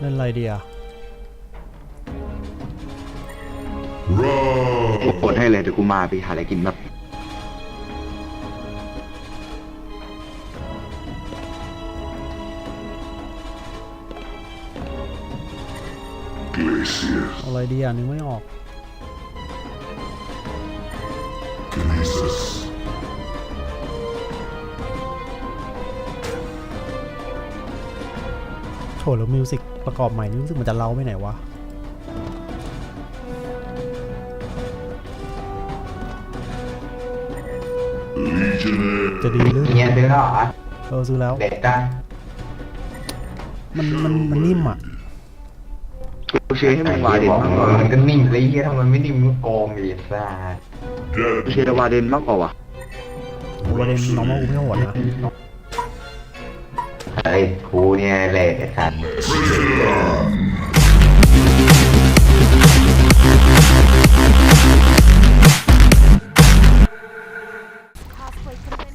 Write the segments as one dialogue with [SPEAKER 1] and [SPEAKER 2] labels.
[SPEAKER 1] เล่นอะไรดีอะ
[SPEAKER 2] กูกดให้เลยเดี๋ยวกูมาไปหาอะไรกินแบบ
[SPEAKER 1] เอาอะไรดีอะนึกไม่ออก โถแล้วมิวสิก ประกอบใหม่นี่รู้สึกมันจะเล้าไปไหนวะจะดีหรือ
[SPEAKER 3] เงี้ยซื้อแล้วเหรอ
[SPEAKER 1] เออซื้อแล้ว
[SPEAKER 3] เด็ดได้
[SPEAKER 1] มันมันมันนิ่มอะ
[SPEAKER 2] กูเชื่อให้มึงวาเดน
[SPEAKER 3] บอก
[SPEAKER 2] มากกว่า
[SPEAKER 3] มันก็นิ่มเลยเฮียทำไมไม่นิ่มมึงโกงอีกซ่า
[SPEAKER 2] กูเชื่อวาเดนมากกว่าวะ
[SPEAKER 1] ประเด็นน้องว่ากูไม่โหดนะ
[SPEAKER 3] เฮ้ยกูเนี่ยเละไอ้สัตว์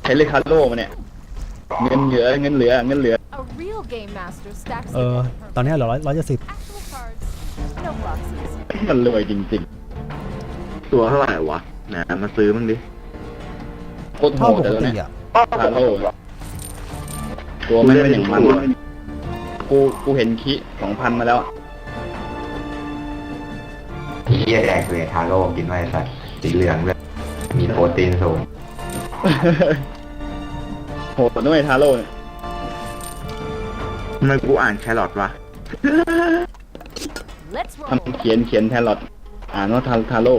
[SPEAKER 4] ใช้เลคาโลมาเนี่ย เงินเหลือเงินเหลือเงินเหลือ
[SPEAKER 5] A real game master stacks
[SPEAKER 1] เออ ตอนนี้เหลือร้อยร้อยเจ็ดสิบ
[SPEAKER 5] actual cards, no proxies.
[SPEAKER 4] มันรวยจริง
[SPEAKER 2] ตัวเท่าไหร่วะนะมาซื้อมั้งดิ
[SPEAKER 4] ๆโคตรโห
[SPEAKER 1] เท่า
[SPEAKER 4] ด
[SPEAKER 1] ป
[SPEAKER 4] แต่
[SPEAKER 1] ก
[SPEAKER 4] ตัว
[SPEAKER 1] ติ
[SPEAKER 4] เนี้ย
[SPEAKER 1] อะ
[SPEAKER 4] คาโล ตัวไม่เป็นอย่างมันกูกูเห็นคิสองพันมาแล้ว
[SPEAKER 3] เฮียแดกเลยทาโร่กินไว้ไอ้สัตว์สีเหลืองเลยมีโปรตีนสูง
[SPEAKER 4] โหดด้วยทาโร่เนี่ย
[SPEAKER 2] ทำไมกูอ่านแครอทวะ
[SPEAKER 5] Let's roll.
[SPEAKER 4] ทำเขียนเขียนแทนลอตอ่านว่าทาทาโร่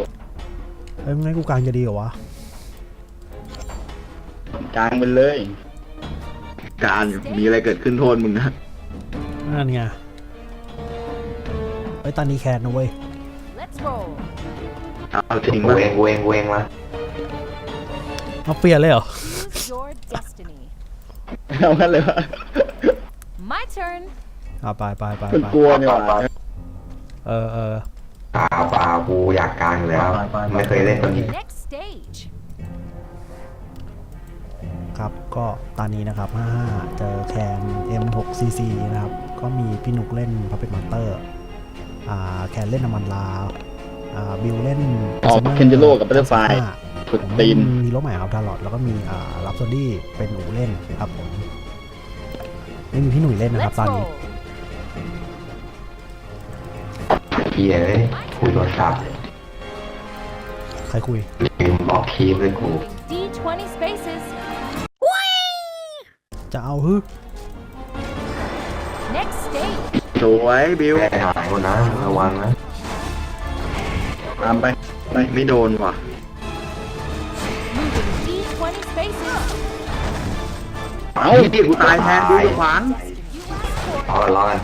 [SPEAKER 1] เอ้ยงั้นกูกลางจะดีเหรอวะ
[SPEAKER 4] กลางไปเลย
[SPEAKER 2] การมีอะไรเกิดขึ้นโทษมึงนะ
[SPEAKER 1] นั่นไงไอ้ยตอนนี้แคนนะเว้ย
[SPEAKER 5] Let's roll.
[SPEAKER 2] เอาจริง
[SPEAKER 3] กู
[SPEAKER 2] ปะ
[SPEAKER 3] เองกูเองกูเองมา
[SPEAKER 1] มาเปลี่ยนเลยเหรอ
[SPEAKER 5] Choose your destiny.
[SPEAKER 4] เอางั้นเลยวะ
[SPEAKER 5] My turn.
[SPEAKER 1] อ่าไปไปไป
[SPEAKER 4] มัน
[SPEAKER 1] ไป
[SPEAKER 4] กลัวเนี่ยว่ะ
[SPEAKER 1] เออเออ
[SPEAKER 3] เปล่าเปล่ากูอยากกลางอยู่แล้วไม่เคยเล่นตัวนี้
[SPEAKER 5] Next stage.
[SPEAKER 1] ครับ ก็ตอนนี้นะครับ 55 เจอแคน M6cc นะครับ ก็มีพี่นุกเล่นพับเป็ t มาสเตอร์อ่าแคนเล่นน้ำมันลาวอ่าบิลเล่น
[SPEAKER 4] ออก
[SPEAKER 1] Prisoner
[SPEAKER 4] เคนจิโร่กับบัตเตอร์ไฟ
[SPEAKER 1] 35
[SPEAKER 4] สุด
[SPEAKER 1] ผม
[SPEAKER 4] ตี
[SPEAKER 1] เล่
[SPEAKER 4] น
[SPEAKER 1] นมีรถใหม่อัลทารอดแล้วก็มีอ่ารับโซดี้เป็นหนูเล่นครับผมไม่มีพี่หนุ่ยเล่นนะครับ
[SPEAKER 5] Let's
[SPEAKER 1] ตอนนี้
[SPEAKER 5] roll.
[SPEAKER 3] เฮียเลยคุยโทรศัพท์
[SPEAKER 1] ใครคุย
[SPEAKER 3] ลืมบอกคีย์เลยกู
[SPEAKER 5] Moving D20 spaces.
[SPEAKER 1] จะเอาฮึ
[SPEAKER 5] Next stage.
[SPEAKER 2] สวยบิว
[SPEAKER 3] แม่หายหมดนะระวังนะ
[SPEAKER 4] ตามไปไป
[SPEAKER 2] ไม่โดนว่ะ
[SPEAKER 5] Moving D20 spaces.
[SPEAKER 4] เอา
[SPEAKER 2] พี่กูตายแทนบิวอย่าขวาง
[SPEAKER 5] You asked for
[SPEAKER 3] รอกัน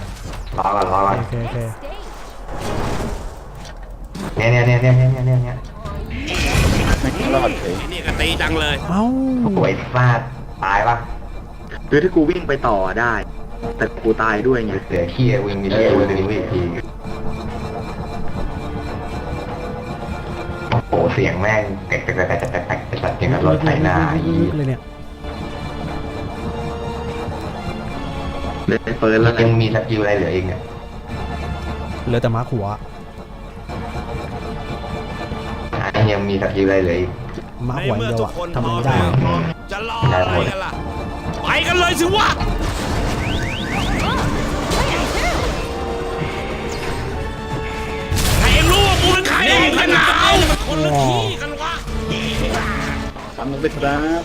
[SPEAKER 3] รอกันรอกันรอกัน
[SPEAKER 1] โอเคโอเค
[SPEAKER 5] next stage.
[SPEAKER 3] เนี่ยเนี่ยเนี่ยเนี่ยเนี่ยเนี่ยเนี่ย
[SPEAKER 4] ไม่รอดเลย
[SPEAKER 6] นี่ก็ตีจังเลย
[SPEAKER 1] เอ้า
[SPEAKER 3] โอ้ยพลาดตายปะ
[SPEAKER 2] คือถ้ากูวิ่งไปต่อได้ แต่กูตายด้วยไง
[SPEAKER 3] เหลือขี้วิ่งมีเลี้ยวดึงวิ่งทีโอ้โหเสียงแม่งแตกแตกแตกแตกแตกแตกแตกอย่างกับรถไถนาอี
[SPEAKER 1] เลยเนี่ย
[SPEAKER 2] เล่นเฟิร์นแล้ว
[SPEAKER 3] ยังมีสกิลอะไรเหลืออีกเนี่ย
[SPEAKER 1] เหลือแต่มาร์คหัว
[SPEAKER 3] อันยังมีสกิลอะไรเหลืออีก
[SPEAKER 1] มาร์ค
[SPEAKER 6] ใน
[SPEAKER 1] หัว
[SPEAKER 6] เดี
[SPEAKER 1] ยว
[SPEAKER 6] ทุก
[SPEAKER 1] อะทำไมไม่ได้
[SPEAKER 6] แล้วจะรออะไรกันล่ะ ไปกันเลยสิวะใครรู้ว่ากูเป็นใครกันหนาวมันคนละที่กันวะ
[SPEAKER 4] ทำลงไปครับ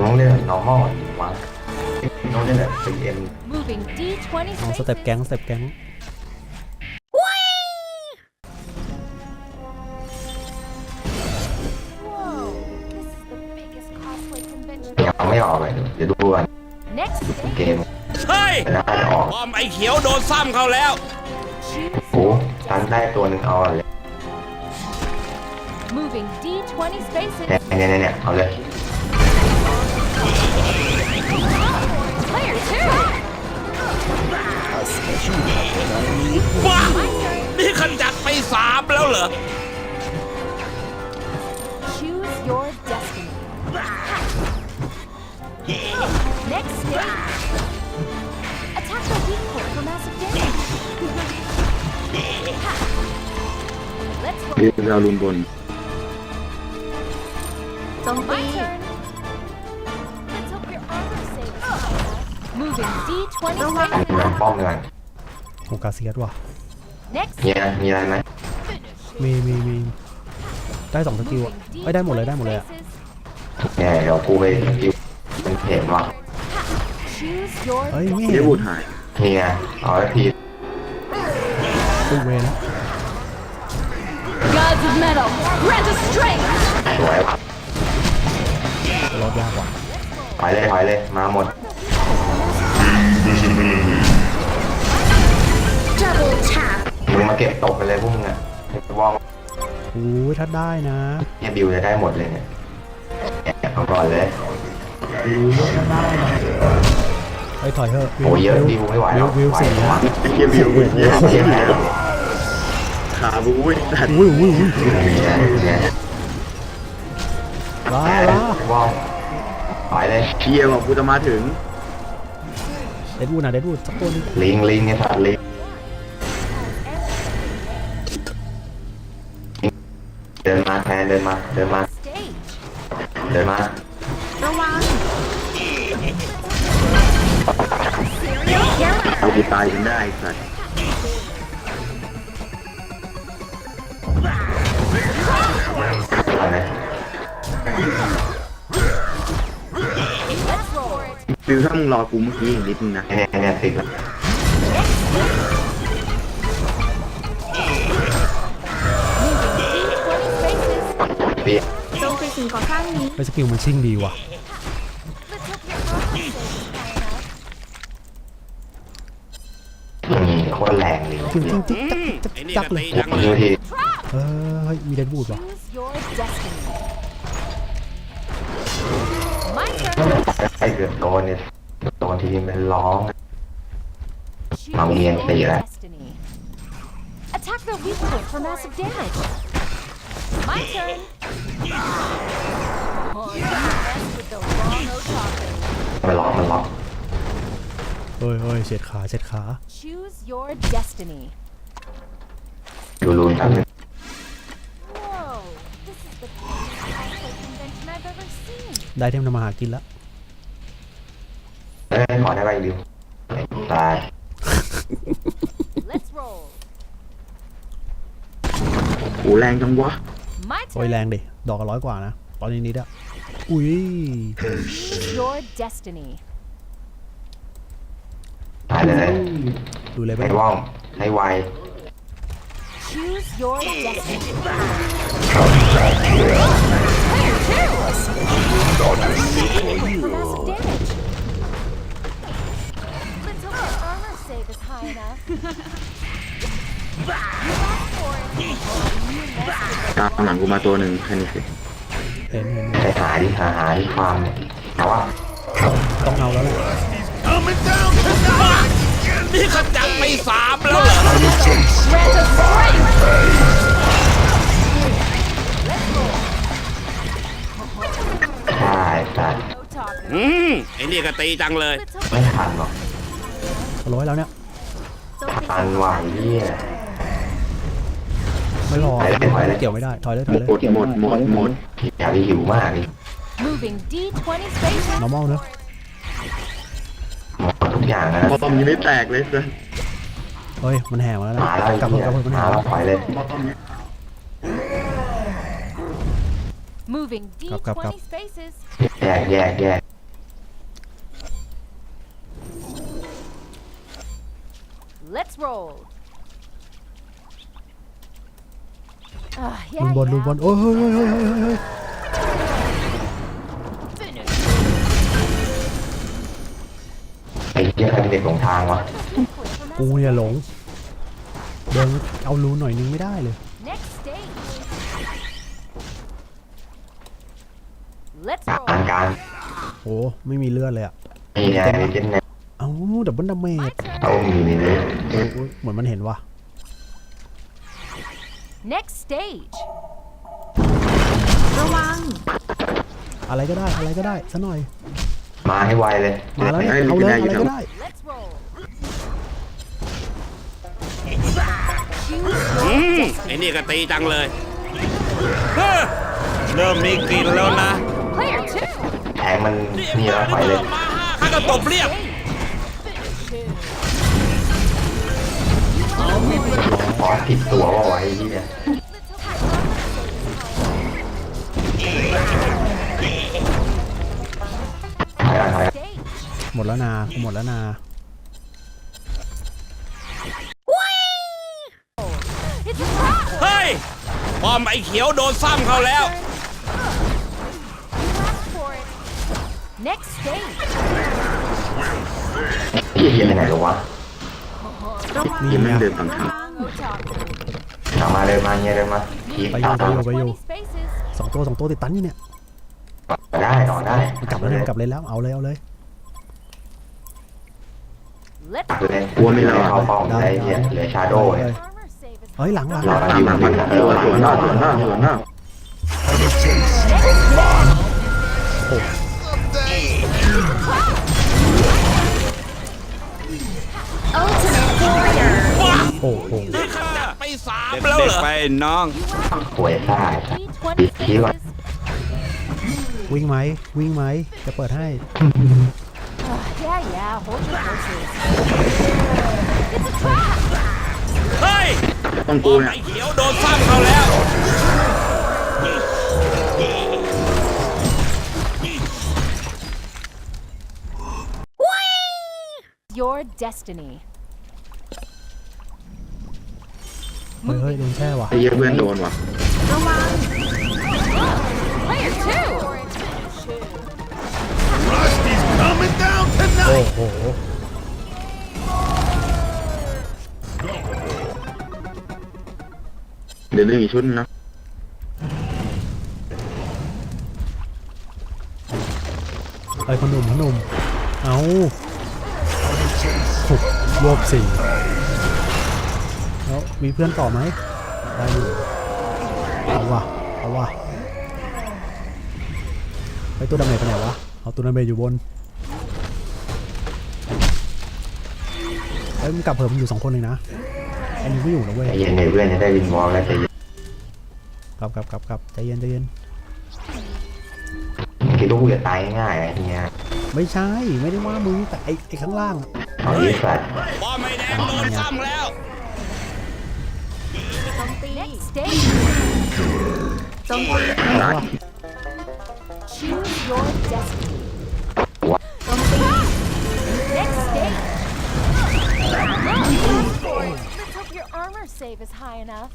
[SPEAKER 3] น้องเล่น normal วะน้องเล่นแบบเป็นเอ็ม
[SPEAKER 5] Moving D20
[SPEAKER 1] เอาส
[SPEAKER 5] spaces.
[SPEAKER 1] เต็ปแก๊งสเต็ปแก๊ง
[SPEAKER 3] เก
[SPEAKER 5] stage.
[SPEAKER 3] ม
[SPEAKER 6] เฮ้ย
[SPEAKER 3] จะน่าจะออก
[SPEAKER 6] บอมไอ้เขียวโดนซ้ำเขาแล้ว
[SPEAKER 5] Choose
[SPEAKER 3] โอ้
[SPEAKER 5] your
[SPEAKER 3] ตันได้ตัวหนึ่งเอาเลย
[SPEAKER 5] Moving D20 spaces.
[SPEAKER 3] เนี่ยเนี่ยเนี่ยเอาเลย
[SPEAKER 5] Player two.
[SPEAKER 6] ว้านี่ขจัดไปสามแล้วเหรอ
[SPEAKER 2] หรือเราลุนบน
[SPEAKER 5] My turn. Let's hope your armor saves us. Moving D20
[SPEAKER 3] อัน
[SPEAKER 5] spaces.
[SPEAKER 3] นี้ป้อมหน่อย
[SPEAKER 1] โอกาเซียสว่ะ
[SPEAKER 5] Next
[SPEAKER 3] มีอะไรมีอะไรไหม
[SPEAKER 1] มีมีมีได้สองสกิลอะ
[SPEAKER 5] moving
[SPEAKER 1] เอ้ยได้หมดเลยได้หมดเลยอะ
[SPEAKER 5] spaces.
[SPEAKER 3] เนี่ยเดี๋ยวกูไปสกิลมันเห็นว่ะ
[SPEAKER 5] Choose your
[SPEAKER 1] เฮ้ยไม่
[SPEAKER 2] เดี๋
[SPEAKER 1] เห็
[SPEAKER 2] ย
[SPEAKER 1] น
[SPEAKER 2] วบูดหาย
[SPEAKER 3] นี่ไงเอาไว้พี
[SPEAKER 1] ตูเวนะ
[SPEAKER 5] Gods of metal, grant us strength.
[SPEAKER 3] สวยว่ะ
[SPEAKER 1] รอดยากว่ะ
[SPEAKER 3] ถอยเลยถอยเลย มาหมด
[SPEAKER 5] Double tap.
[SPEAKER 3] มึงมาเก็บตกไปเลยพวกมึงอะว่อง
[SPEAKER 1] โอ้ยถ้าได้นะ
[SPEAKER 3] เนี่ยบิวจะได้หมดเลยเนี่ยเนี่ยเอาก่อนเลย
[SPEAKER 1] ไอ้ยถอยเถอะ
[SPEAKER 3] โอ้เยอะบิวไม่ไหว
[SPEAKER 1] วิ
[SPEAKER 3] แล้วว
[SPEAKER 1] วิว
[SPEAKER 3] ไหว
[SPEAKER 1] สี่
[SPEAKER 3] เหรอ
[SPEAKER 1] นะ
[SPEAKER 3] วะ
[SPEAKER 2] ไอ้เกียร์บิวเยอะ
[SPEAKER 3] เทียบแล้ว
[SPEAKER 2] ขาบูวิ่งสัตว์
[SPEAKER 1] อุ้ยอุ้ยอุ้ย
[SPEAKER 3] เนี่ยเนี่ย
[SPEAKER 1] ลา
[SPEAKER 3] แห
[SPEAKER 1] ลา
[SPEAKER 3] มว่องถอยเลย
[SPEAKER 2] เกียร์บอกกูจะมาถึง
[SPEAKER 1] เดดวูดนะเดดวูดสักตัวหนึง
[SPEAKER 3] ลิงลิงเนี่ยสัตว์ลิงเดินมาแทนเดินมาเดินมา
[SPEAKER 5] Stage.
[SPEAKER 3] เดินมา
[SPEAKER 5] ระวัง
[SPEAKER 2] เอากูตายจนได้ไอ้สัตว์ ฟิวถ้ามึงรอกูเมื่อกี้อีกนิดนึงนะ
[SPEAKER 3] เนี่ยเนี่ยติดแล้ว
[SPEAKER 5] D20 spaces.
[SPEAKER 3] เปียก
[SPEAKER 5] จงเป็นสิ่งก่อสร้างนี้
[SPEAKER 1] ไอ้สกิลมันชิ่งดีว่ะ
[SPEAKER 5] Let's hope your armor saves us.
[SPEAKER 3] อืมโคตรแรงเลย
[SPEAKER 1] จริงจริงจิ๊ก
[SPEAKER 6] อืม
[SPEAKER 1] จัก
[SPEAKER 6] ไอ้นี่
[SPEAKER 1] จัก
[SPEAKER 6] ก็
[SPEAKER 1] เลย
[SPEAKER 6] ตีจังเล
[SPEAKER 3] ดู
[SPEAKER 6] ย
[SPEAKER 3] ที
[SPEAKER 1] เออเฮ้ยมีเดดวูดว่ะ
[SPEAKER 5] Choose your destiny. My turn.
[SPEAKER 3] ไอ้เกือบโดนเนี่ยโดนทีมันร้อง
[SPEAKER 5] Choose
[SPEAKER 3] Mong
[SPEAKER 5] your
[SPEAKER 3] Yên tỷ lại.
[SPEAKER 5] destiny. Attack their weak point for massive damage. My turn. Oh, you messed with the wrong Otaku.
[SPEAKER 3] มันล็อกมันล็อก
[SPEAKER 1] เฮ้ยเฮ้ยเฉียดขาเฉียดขา
[SPEAKER 5] Choose your destiny.
[SPEAKER 3] ดูรูนแป๊บนึง
[SPEAKER 1] ได้เทมทำมาหากินแล้ว
[SPEAKER 3] เอ้ยขอได้ใบดิวไอ้ตาย
[SPEAKER 5] Let's roll.
[SPEAKER 2] โอ้แรงจังวะ
[SPEAKER 5] My
[SPEAKER 1] โอ้ยแร
[SPEAKER 5] turn.
[SPEAKER 1] งดิ ดอกละร้อยกว่านะ ตอนนี้นิดอะอุ้ย
[SPEAKER 5] Choose your destiny.
[SPEAKER 3] ตายเลย
[SPEAKER 1] ดูเลยไป
[SPEAKER 3] ให้ว่องให้ไว
[SPEAKER 5] Choose your destiny. For massive damage. Let's hope your armor save is high enough. you asked for it. You messed
[SPEAKER 2] ตามหลังกูมาตัวหนึ่งแค่นี้สิ
[SPEAKER 1] เห็นเห็น
[SPEAKER 3] ไปหาดิหาหาที่ความเนี่ยแต่ว่า
[SPEAKER 1] ต้องเอาแล้วแหละ
[SPEAKER 6] นี่เขาจับไปสามแล้วเหรอ
[SPEAKER 5] Grant us strength.
[SPEAKER 3] ใช่สัตว์
[SPEAKER 5] No talking.
[SPEAKER 6] อืมไอ้นี่ก็ตีจังเลย
[SPEAKER 5] Let's hope
[SPEAKER 3] ไม่ทันหรอก
[SPEAKER 1] ร้อยแล้วเนี่ย
[SPEAKER 3] ทันไหวเยี่ย
[SPEAKER 1] ไม่รอ
[SPEAKER 3] ไปเลยไปเลย
[SPEAKER 1] เกี่ยวไม่ได้ถอยเลยถอยเลย
[SPEAKER 2] หมดหมดหมดหมด
[SPEAKER 3] อยากได้หิวมากนี่
[SPEAKER 5] moving D20 spaces.
[SPEAKER 1] normal เนอะ
[SPEAKER 3] หมดทุกอย่างนะ
[SPEAKER 2] พอตอมยังไม่แตกเลยสัส
[SPEAKER 1] เฮ้ยมันแห่มาแล้วนะ
[SPEAKER 3] มาแล้วไอ้
[SPEAKER 1] กลับเพิ่
[SPEAKER 3] เหี้
[SPEAKER 1] ม
[SPEAKER 3] ย
[SPEAKER 1] กลับเพิ่มมัน
[SPEAKER 3] มา
[SPEAKER 1] แห่
[SPEAKER 3] แล้วถอยเลย
[SPEAKER 5] Moving
[SPEAKER 1] Cặp, cặp, cặp.
[SPEAKER 5] D20 spaces.
[SPEAKER 3] แยกแยกแยก
[SPEAKER 5] Let's roll. Ah,
[SPEAKER 1] ลุ
[SPEAKER 5] yeah,
[SPEAKER 1] นบอลลุนบอล
[SPEAKER 5] yeah.
[SPEAKER 1] โอ้ยเฮ้ยเฮ้ยเฮ้ยเฮ้ยเฮ้ย
[SPEAKER 5] Finish.
[SPEAKER 3] ไอ้เหี้ยใครเป็นเด็กหลงทางวะ
[SPEAKER 1] กูเนี่ยหลง เดินเอารูหน่อยนึงไม่ได้เลย
[SPEAKER 5] Let's
[SPEAKER 3] กลาง
[SPEAKER 5] roll.
[SPEAKER 3] กลาง
[SPEAKER 1] โอ้ไม่มีเลือดเลยอะ
[SPEAKER 3] นี่ไงมีเจนเนี่ย
[SPEAKER 1] เอ้าดับเบิลดาเม
[SPEAKER 5] My
[SPEAKER 1] จ
[SPEAKER 5] turn.
[SPEAKER 3] เอามีนี่เลย
[SPEAKER 1] โอ้ยโอ้ยเหมือนมันเห็นว่ะ
[SPEAKER 5] Next stage.
[SPEAKER 1] อะไรก็ได้อะไรก็ได้ซะหน่อย
[SPEAKER 3] มาให้ไวเลย
[SPEAKER 1] มาแล้วเนี่ยเอาเลยอะไรก็ได้
[SPEAKER 5] Let's roll.
[SPEAKER 6] อื
[SPEAKER 5] Choose
[SPEAKER 6] ม
[SPEAKER 5] your
[SPEAKER 6] ไอ้
[SPEAKER 5] destiny.
[SPEAKER 6] นี่ก็ตีจังเลยเฮ้อเริ่มมีกลิ่นแล้วนะ
[SPEAKER 3] งมันนี่แล้วถอยเลย
[SPEAKER 6] มาห้าข้าก็ตบเรียบ
[SPEAKER 3] ขอผิดตัวว่าไว้ที่เนี่ยถอยแล้วถอยแล้ว
[SPEAKER 5] Stage.
[SPEAKER 1] หมดแล้วนากูหมดแล้วนา
[SPEAKER 5] It's a trap.
[SPEAKER 6] เฮ้ยปอมไอ้เขียวโดนซ้ำเขาแล้ว
[SPEAKER 5] Next stage.
[SPEAKER 3] พี่เฮียไปไหนแล้ววะ
[SPEAKER 1] นี่
[SPEAKER 2] ยังไม่
[SPEAKER 1] ไง
[SPEAKER 2] เดินตามทาง
[SPEAKER 3] เอามาเลยมาเงี้ยเลยมาพีค
[SPEAKER 1] ไปอยู่
[SPEAKER 3] ตาม
[SPEAKER 1] ไปอยู่
[SPEAKER 5] 20 spaces.
[SPEAKER 1] สองตัวสองตัวติดตันอยู่เนี่ย
[SPEAKER 3] ได้ต่อได้
[SPEAKER 1] มันกลับเลยมันกลับเลยแล้วเอาเลยเอาเลย
[SPEAKER 5] Let's
[SPEAKER 3] กลับเลย
[SPEAKER 2] กลัวไม่รอด
[SPEAKER 3] เขาป้องได้เฮียเหลือชาโดว์เนี่ย
[SPEAKER 5] armor save is
[SPEAKER 1] เฮ้ยหลังหลัง
[SPEAKER 3] รอ
[SPEAKER 2] ตามหลังมันสวนสวนหน้าสวนหน้าสวนหน้า
[SPEAKER 5] ultimate warrior.
[SPEAKER 1] โอ้โห
[SPEAKER 6] นี่ข้าไปสามแล้วเหรอไปน้อง
[SPEAKER 3] ป่วยซ่า
[SPEAKER 5] D20
[SPEAKER 3] พีคพีคว่ะ
[SPEAKER 5] spaces.
[SPEAKER 1] วิ่งไหมวิ่งไหมจะเปิดให้
[SPEAKER 5] Yeah, yeah, hold your horses.
[SPEAKER 6] เฮ้ย
[SPEAKER 2] ต้อง
[SPEAKER 6] ป
[SPEAKER 2] กู
[SPEAKER 6] อม
[SPEAKER 2] เนี่ย
[SPEAKER 6] ไอ้เขียวโดนซ้ำเขาแล้ว
[SPEAKER 5] Your destiny.
[SPEAKER 1] เฮ้ยเฮ้ยโดนแช่ว่ะ
[SPEAKER 2] ไอ้เหี้ยเพื่อนโดนว่ะ
[SPEAKER 5] Player two.
[SPEAKER 1] โอ้โห
[SPEAKER 2] เดี๋ยวเรื่องอีกชุดนึงนะ
[SPEAKER 1] ไปพอหนุ่มพอหนุ่ม เอาหุบ รวบสี่แล้วมีเพื่อนต่อไหมได้อยู่เอาว่ะเอาว่ะไปตัวดาเมจไปไหนวะเอาตัวดาเมจอยู่บนเอ้ยมึงกลับเพิ่มมันอยู่สองคนเลยนะไอ้นี่ก็อยู่นะเว้ย
[SPEAKER 3] ใจเย็นในเพื่อนจะได้วินวอลแล้วใจเย็น
[SPEAKER 1] กลับกลับกลับกลับใจเย็นใจเย็น
[SPEAKER 3] คิดว่ากูจะตายง่ายๆไอ้เงี้ย
[SPEAKER 1] ไม่ใช่ไม่ได้ว่ามึงแต่ไอ้ไอ้ข้างล่างอะ
[SPEAKER 3] เอาอีสัตว์
[SPEAKER 6] ปอมไอ้แดงโดนซ้ำแล้ว
[SPEAKER 5] Next stage.
[SPEAKER 1] เอาว่ะ
[SPEAKER 5] Choose your destiny.
[SPEAKER 3] วะ
[SPEAKER 5] Next stage. Let's hope your armor save is high enough.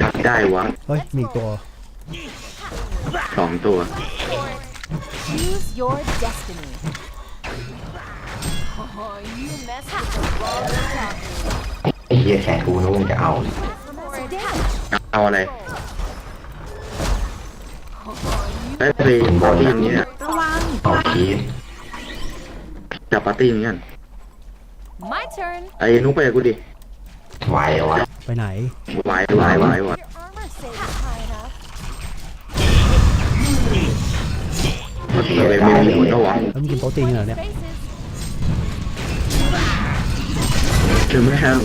[SPEAKER 2] จับได้วะ
[SPEAKER 1] เฮ้ย มีอีกตัว
[SPEAKER 2] สองตัว
[SPEAKER 5] Choose your destiny.
[SPEAKER 3] ไอ้เฮียแขนกูนู้นจะเอา
[SPEAKER 5] For damage.
[SPEAKER 2] เอาอะไรได้ไปปาร์ตี้อย่างนี้เนี่ย
[SPEAKER 3] เอาคีด
[SPEAKER 2] จับปาร์ตี้อย่างนี้กัน
[SPEAKER 5] My turn.
[SPEAKER 2] ไอ้นุ๊กไปกับกูดิ
[SPEAKER 3] ไหวเหรอวะ
[SPEAKER 1] ไปไหน
[SPEAKER 2] ไหวไหวไหวไหว
[SPEAKER 5] Your armor save is high enough.
[SPEAKER 2] เมื่อกี้อะไรไม่มีผลก็หวัง
[SPEAKER 1] แล้วมึงกินโปรตีนเหรอเนี่ย
[SPEAKER 5] Faces.
[SPEAKER 2] คือไม่แห้ง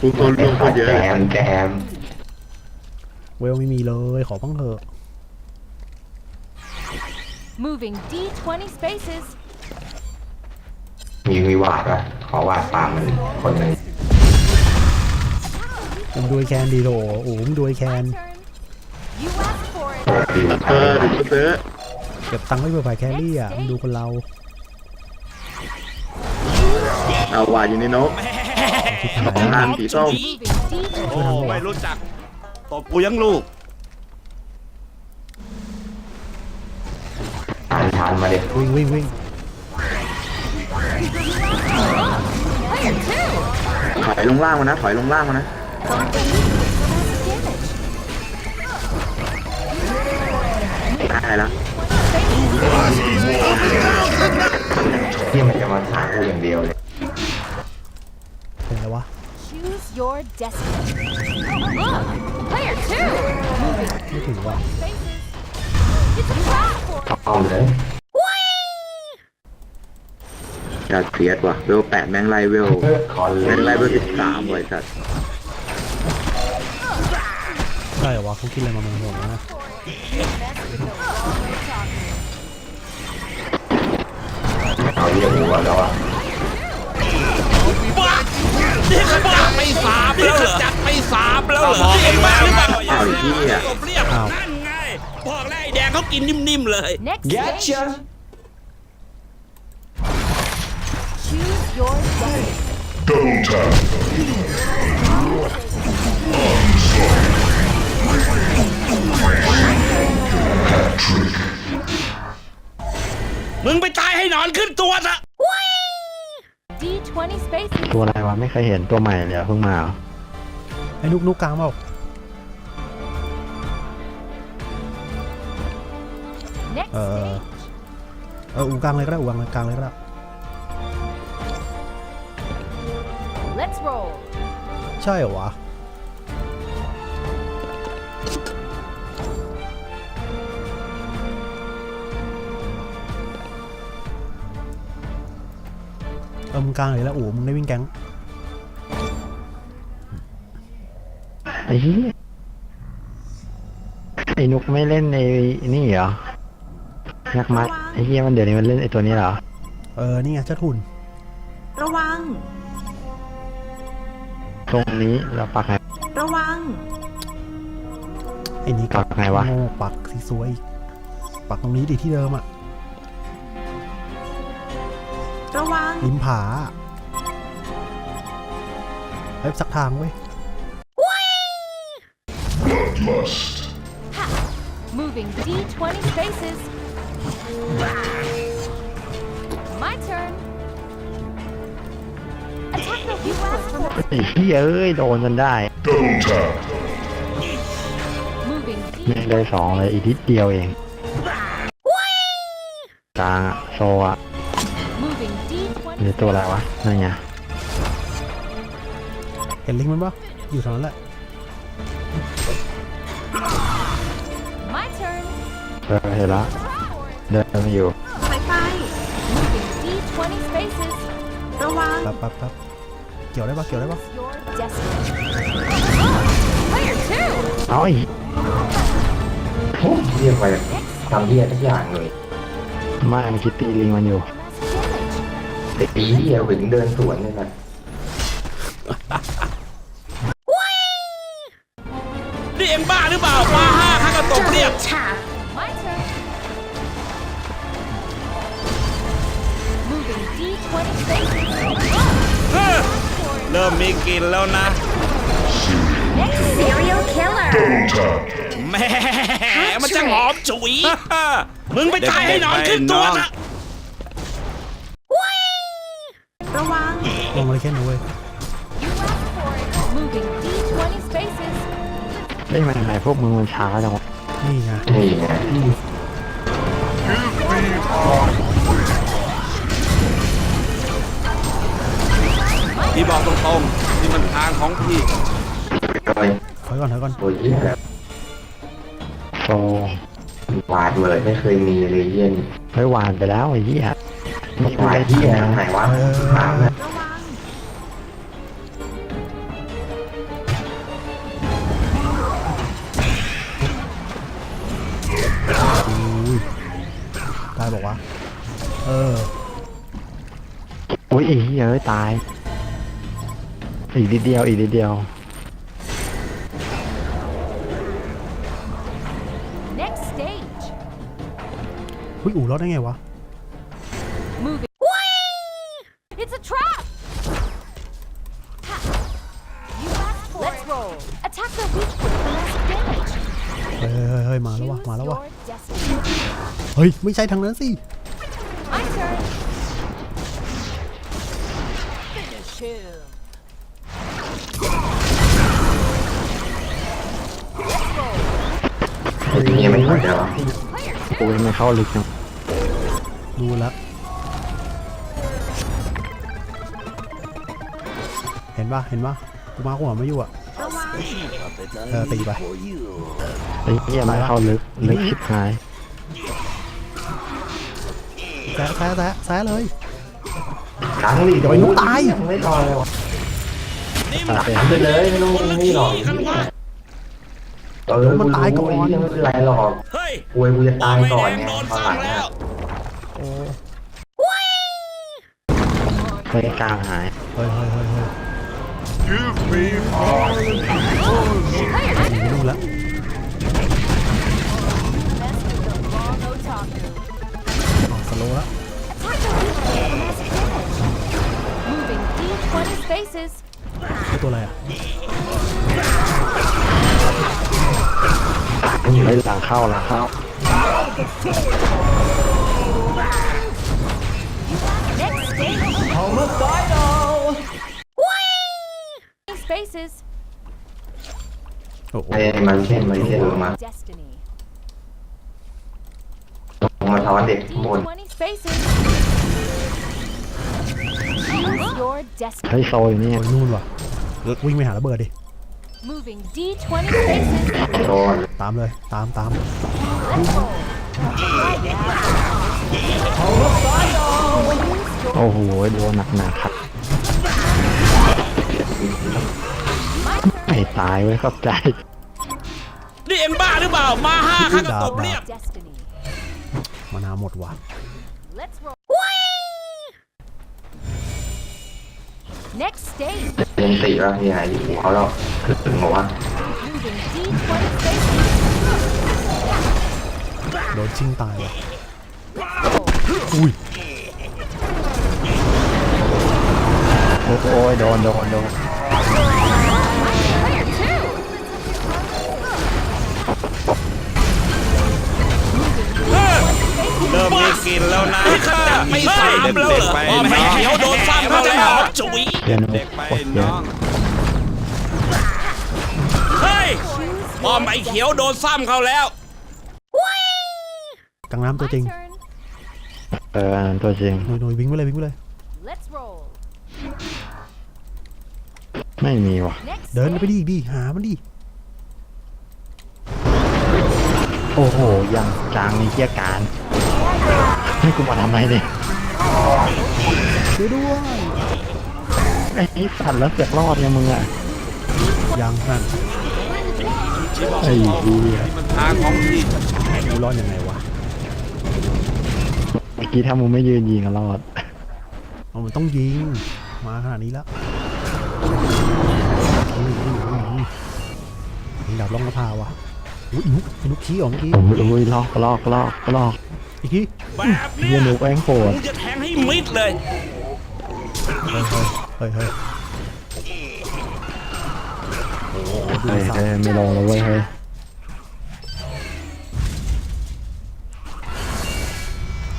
[SPEAKER 2] กูคนลงคนเยอะ
[SPEAKER 3] แจมแจม
[SPEAKER 1] เวลไม่มีเลยขอบ้างเถอะ
[SPEAKER 5] Moving D20 spaces.
[SPEAKER 3] มีวิวาดวะขอวาดตามมันคนหนึ่ง
[SPEAKER 1] มึงดูไอ้แคนดีโดโอ้โหมึงดูไอ้แคน
[SPEAKER 5] Turn. You asked for it.
[SPEAKER 3] โอ้ฟิว
[SPEAKER 2] เออเดี๋ยวกูซื้อ
[SPEAKER 1] เก็บตังค์ไว้เผื่อฝ่ายแครี่อะมึงดูคนเรา
[SPEAKER 2] เอาว่าอยู่ในนกขอ งงานสีส้ม
[SPEAKER 6] โอ้ไม่รู้จักตบกูยังลูก
[SPEAKER 3] ทานทานมาเด็ก
[SPEAKER 1] วิ่งวิ่งวิ่ง
[SPEAKER 2] ถอยลงล่างมานะ ถอยลงล่างมานะได้แล้ว
[SPEAKER 3] ที่มันจะมาหากูอย่างเดียวเลย
[SPEAKER 1] วะ
[SPEAKER 5] Choose your destiny. Look, player two. Moving
[SPEAKER 1] ไม่ถึงว่ะ
[SPEAKER 5] spaces. It's a trap for
[SPEAKER 3] เอาเลย
[SPEAKER 2] อยากเสียดว่ะเวลแปดแม่งไล่เวล
[SPEAKER 3] คอนเล
[SPEAKER 2] แม่
[SPEAKER 3] ย
[SPEAKER 2] งไล่เวลสิบสามเลยสัตว์
[SPEAKER 1] ได้ช่เหรอวะเขากินอะไรมามันโหดนะ
[SPEAKER 3] เอาเรียกหัวแล้วอะ
[SPEAKER 6] บ้านี่ขจัดไปสามแล้วเหรอจัดไปสามแล้วเหรอเห็นบ้าหรือเปล่า
[SPEAKER 2] อ้าวไอ้เหี้ย
[SPEAKER 6] จบเรียบนั่นไงบอกแล้วไอ้แดงเขากินนิ่มๆเลย
[SPEAKER 5] Next stage. Choose your destiny.
[SPEAKER 6] มึงไปตายให้หนอนขึ้นตัวซะ
[SPEAKER 5] D20 spaces.
[SPEAKER 7] ตัวอะไรวะไม่เคยเห็นตัวใหม่เลยอะเพิ่งมาเหรอ
[SPEAKER 1] ไอ้นุกนุกกลางเปล่า
[SPEAKER 5] Next
[SPEAKER 1] Ờ.
[SPEAKER 5] stage.
[SPEAKER 1] เอออูกลางเลยก็ได้อูกลางเลยกลางเลยก็ได้
[SPEAKER 5] Let's roll.
[SPEAKER 1] ใช่เหรอวะ ออมึงกลางเลยแล้วอูมึงได้วิ่งแก๊ง
[SPEAKER 7] ไอ้เหี้ยไอ้นุกไม่เล่นในนี่เหรอนักมัดไอ้เหี้ยมันเดี๋ยวนี้มันเล่นไอ้ตัวนี้เหรอ
[SPEAKER 1] เออ นี่ไงเจ้าทุน
[SPEAKER 8] ระวัง
[SPEAKER 7] ตรงนี้เราปักไง
[SPEAKER 8] ระวัง
[SPEAKER 1] ไอ้นี่
[SPEAKER 7] ปักไงวะ
[SPEAKER 1] โง่ปักสีสวยอีกปักตรงนี้ดิที่เดิมอะ
[SPEAKER 8] ระวัง
[SPEAKER 1] ริมผาเฮ้ยสักทางเว้ย
[SPEAKER 5] Moving D20 spaces. My turn. Attack the weak foot from the
[SPEAKER 7] ไอ้เหี้ยเอ้ยโดนจนได้
[SPEAKER 5] moving
[SPEAKER 7] แม่ง
[SPEAKER 5] D
[SPEAKER 7] ได้สองเลยอีกนิดเดียวเองกลางอะโซอะ
[SPEAKER 5] moving D20
[SPEAKER 7] หรือตัวอะไรวะนั่นไง
[SPEAKER 1] เห็นลิงก์มันปะอยู่ตรงนั้นแหละ
[SPEAKER 5] My turn.
[SPEAKER 7] เออเห็นละเดินมาอยู่
[SPEAKER 8] ไฟไฟ
[SPEAKER 5] Moving D20 spaces.
[SPEAKER 8] ระวัง
[SPEAKER 1] แป๊บแป๊บแป๊บเกี่ยวได้ปะเกี่ยวได้ปะ
[SPEAKER 5] Your destiny. Player two.
[SPEAKER 7] เอาไอ้
[SPEAKER 3] โอ้เรียกไปทำเหี้ยทุกอย่างเลย
[SPEAKER 7] ไม่มันคิดตีลิงมันอยู่
[SPEAKER 5] Damage.
[SPEAKER 3] ไอ้ปีเหี้ยหวิงเดินสวนเนี่ยนะ
[SPEAKER 6] นี่เอ็งบ้าหรือเปล่าบ้าห้าข้าก็ตบเรียบ
[SPEAKER 5] My turn. Moving D20 spaces.
[SPEAKER 6] เฮ้อเริ่มมีกลิ่นแล้วนะ
[SPEAKER 5] Serial killer.
[SPEAKER 6] แหม่มันจะหอมฉุย มึงไปตายให้หนอนขึ้นตัวซะ
[SPEAKER 8] ระวั ง
[SPEAKER 1] ลงมาเลยแค่นี้เว้ย
[SPEAKER 5] You asked
[SPEAKER 7] no way. นี่มันไหนพวกมึงมันช้าจังวะ
[SPEAKER 1] นี่ไง
[SPEAKER 3] นี่ไง
[SPEAKER 6] พี่บอกตรงๆนี่มันทางของพี่
[SPEAKER 1] ถอยก่อนถอยก่อน
[SPEAKER 3] โอ้ยเหี้หวาดเลยไม่เคยมีเลยเหี้ยน
[SPEAKER 7] เฮ้ยหวานไปแล้วไอ้เหี้ย
[SPEAKER 3] หวาด
[SPEAKER 7] ได้
[SPEAKER 3] เหี้ยไหนวะถามนะ
[SPEAKER 1] ตาย อีก
[SPEAKER 7] นิดเดียว อีกนิดเดียว
[SPEAKER 5] Next stage.
[SPEAKER 1] อุ้ยอู่รอดได้ไงวะ
[SPEAKER 5] Moving. It's a trap. Ha. You asked for Let's roll. Attack the weak foot for less damage.
[SPEAKER 1] เฮ้ยเฮ้ยเฮ้ยมาแล้ววะมาแล้ววะ
[SPEAKER 5] your destiny.
[SPEAKER 1] เฮ้ย ไม่ใช่ทางนั้นสิ
[SPEAKER 3] ยั
[SPEAKER 7] งไม่เข้าลึกจัง
[SPEAKER 1] ดูแล้วเห็นปะเห็นปะกูมาหัวไม่อยู่อะ
[SPEAKER 8] ระวัง
[SPEAKER 1] เออตีไป
[SPEAKER 7] ไอ้เหี้ยไม่เข้าลึกลึกชิบหาย
[SPEAKER 1] แซะแซะแซะแซะเลย
[SPEAKER 3] ครั้งดิ
[SPEAKER 1] เดี๋ยวไอ้นุ๊กตาย
[SPEAKER 3] ไม่รอเลยวะ
[SPEAKER 6] นี่มัน
[SPEAKER 3] ถามไปเลยไม่ต้อง
[SPEAKER 6] คนละ
[SPEAKER 3] นี่หรอก
[SPEAKER 6] ที่กันวะ
[SPEAKER 3] เออมันตายก่อนไม่เป็นไรหรอก
[SPEAKER 6] เฮ้ย
[SPEAKER 3] กลัวกูจะ
[SPEAKER 6] บอ
[SPEAKER 3] ตาย
[SPEAKER 6] ไม่
[SPEAKER 3] ก่อ
[SPEAKER 6] แด
[SPEAKER 3] น
[SPEAKER 6] ง
[SPEAKER 3] ไง
[SPEAKER 6] โดน
[SPEAKER 3] ตอน
[SPEAKER 6] ซ้
[SPEAKER 3] หลังำ
[SPEAKER 6] แล้
[SPEAKER 3] อะ
[SPEAKER 6] ว
[SPEAKER 7] เฮ้ยกลางหาย
[SPEAKER 1] เฮ้ยเฮ้ยเฮ้ยเฮ้ยหนีไม่รู้แล้ว
[SPEAKER 5] Long otaku.
[SPEAKER 1] ออกสโลว์แล้ว
[SPEAKER 5] Moving D20 spaces.
[SPEAKER 1] ไอ้ตัวอะไรอะ
[SPEAKER 7] เฮ้ยหลังเข้าหลังเข้า
[SPEAKER 5] Next stage. Spaces.
[SPEAKER 1] โอ้โห
[SPEAKER 3] ไอ้มันเช่นมันเช่นลงมา
[SPEAKER 5] Destiny.
[SPEAKER 3] ลงมาท้อนเด็กข้างบน
[SPEAKER 5] D20 spaces. Choose your destiny.
[SPEAKER 7] เฮ้ยโซอยู่นี่
[SPEAKER 1] โอ้ยนู่นว่ะวิ่งไปหาระเบิดดิ
[SPEAKER 5] Moving D20 spaces.
[SPEAKER 3] โดน
[SPEAKER 1] ตามเลยตามตาม
[SPEAKER 5] Let's roll.
[SPEAKER 7] โอ้โห โดนหนักๆครับ
[SPEAKER 5] My turn.
[SPEAKER 7] ไม่ตายเว้ยเข้าใจ
[SPEAKER 6] นี่เอ็งบ้าหรือเปล่า มาห้าข้าก็ตบเรียบ
[SPEAKER 5] Destiny.
[SPEAKER 1] มานาหมดว่ะ
[SPEAKER 5] Let's roll. Next stage.
[SPEAKER 3] ยังติแล้วที่ไหนอยู่เขาแล้วถึงบอกว่า
[SPEAKER 5] Moving D20 spaces.
[SPEAKER 1] โดนชิงตายว่ะอุ้ย
[SPEAKER 7] โอ้โอ้ยโดนโดนโดน
[SPEAKER 6] เริ่มมีกินแล้วนะข้าไม่สามแล้วเหรอพอไม่เขียวโดนซ้ำเขาแล้วจุ๋ย
[SPEAKER 7] เรียนโคตรเยอะ
[SPEAKER 6] เฮ้ยพอไม่เขียวโดนซ้ำเขาแล้ว
[SPEAKER 1] กลางน้ำตัว
[SPEAKER 5] My
[SPEAKER 1] จริง
[SPEAKER 5] turn.
[SPEAKER 7] เอออันนั้นตัวจริง
[SPEAKER 1] หน่วยหน่วยวิ่งไปเลยวิ่งไปเลย
[SPEAKER 5] Let's roll.
[SPEAKER 7] ไม่มีว่ะ
[SPEAKER 5] Next
[SPEAKER 1] เดินไป
[SPEAKER 5] stage.
[SPEAKER 1] ดิดิหามันดิ
[SPEAKER 7] โอ้โหยังจางมีเกียร์การ ให้กูมาทำไมเนี่ย
[SPEAKER 1] ช่วยด้วย
[SPEAKER 7] ไอ้นี่สัตว์แล้วเสือกรอดเนี่ยมึงอะ
[SPEAKER 1] ยังนั่น
[SPEAKER 7] ไอ้เหี้ย
[SPEAKER 6] ทางของที่
[SPEAKER 1] กูรอดยังไงวะ
[SPEAKER 7] เมื่อกี้ถ้ามึงไม่ยืนยิงก็รอด
[SPEAKER 1] เอามันต้องยิงมาขนาดนี้แล้วอุ้ยอุ้ยอุ้ยอุ้ยยิงดาบล่องกระพาว่ะอุ้ยอีนุกอีนุกขี้ออกเมื่อกี้
[SPEAKER 7] โอ้ยโอ้ยลอกลอกลอกลอก
[SPEAKER 1] อีกที
[SPEAKER 6] แบบเนี้
[SPEAKER 7] เฮีย
[SPEAKER 6] ย
[SPEAKER 7] หนูแป้งโหด
[SPEAKER 6] มึงจะแทงให้มิดเลย
[SPEAKER 1] เฮ้ยเฮ้ยเฮ้ยโอ้โหดู
[SPEAKER 7] เฮ้ย
[SPEAKER 1] สัต
[SPEAKER 7] เฮ้ย
[SPEAKER 1] ว์
[SPEAKER 7] ไม่ลงแล้วเว้ยเฮ้ย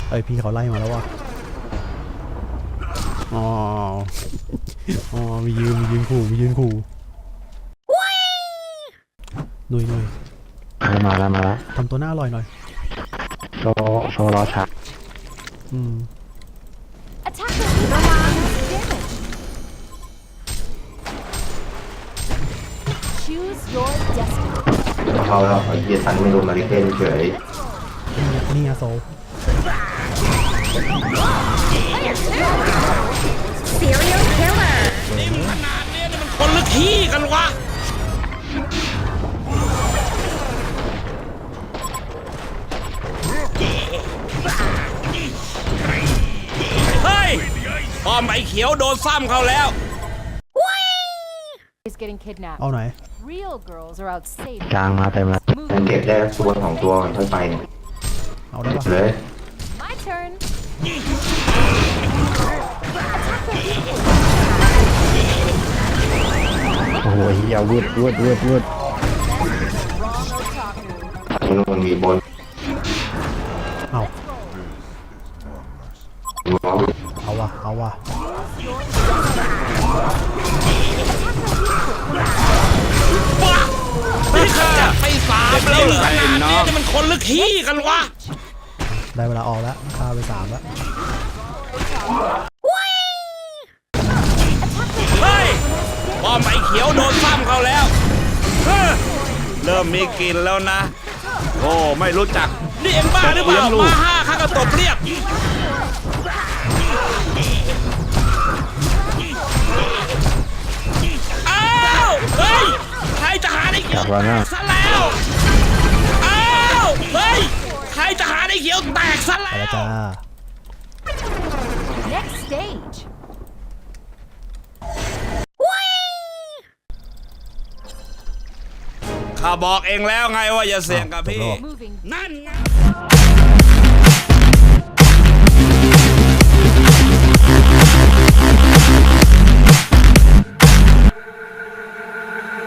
[SPEAKER 1] เฮ้ยพี่เขาไล่มาแล้วว่ะอ๋ออ๋อมียืนมียืนขู่มียืนขู่หนุ่ยหนุ่ย
[SPEAKER 7] เฮ้ยมาแล้วมาแล้ว
[SPEAKER 1] ทำตัวหน้าอร่อยหน่อย
[SPEAKER 7] โซโซรอชัก
[SPEAKER 1] อืม
[SPEAKER 5] Attack the damage. Choose your destiny.
[SPEAKER 3] เขาแล้วไอ้เหี้ยสันไม่โดนมาริเคนเฉย
[SPEAKER 1] นี่ไงโซ
[SPEAKER 5] Player two.
[SPEAKER 6] นี่มันขนาดเนี้ยนี่มันคนละขี้กันวะ พอไม่เขียวโดนซ้ำเขาแล้ว
[SPEAKER 5] Is getting kidnapped.
[SPEAKER 1] เอาไหน
[SPEAKER 5] Real girls are out saving.
[SPEAKER 7] กลางมาเต็มแล้ว
[SPEAKER 3] มันเก็บได้ตัวของตัวมันค่อยไปเนี่ย
[SPEAKER 1] เอาได้ปะ
[SPEAKER 3] เลย
[SPEAKER 5] My turn.
[SPEAKER 7] โอ้โหเฮียวืดวืดวืดวืด
[SPEAKER 5] Wrong otaku.
[SPEAKER 3] มันมันมีบน
[SPEAKER 1] เอา
[SPEAKER 3] หัว
[SPEAKER 1] เอาวะเอาวะ
[SPEAKER 6] บ้านี่ข้าไปสามแล้วเหรือขนาดเนี้ยนี่มันคนละขี้กันวะ
[SPEAKER 1] ได้เวลาออกแล้วฆ่าไปสามแล้ว
[SPEAKER 6] เฮ้ยพอไม่เขียวโดนซ้ำเขาแล้วเฮ้อเริ่มมีกลินแล้วนะ โอ้ ไม่รู้จัก นี่เอ็งบ้าหรือเปล่ามาห้าข้าก็ตบเรีย จาก
[SPEAKER 7] วาน่า
[SPEAKER 6] ซะแล้วอ้าวเฮ้ยใครจะหาได้เขียวแตกซะแล้
[SPEAKER 1] วจ้า
[SPEAKER 5] Next stage.
[SPEAKER 6] ข้าบอกเองแล้วไงว่าอย่าเสี่ยงกับพี่นั่น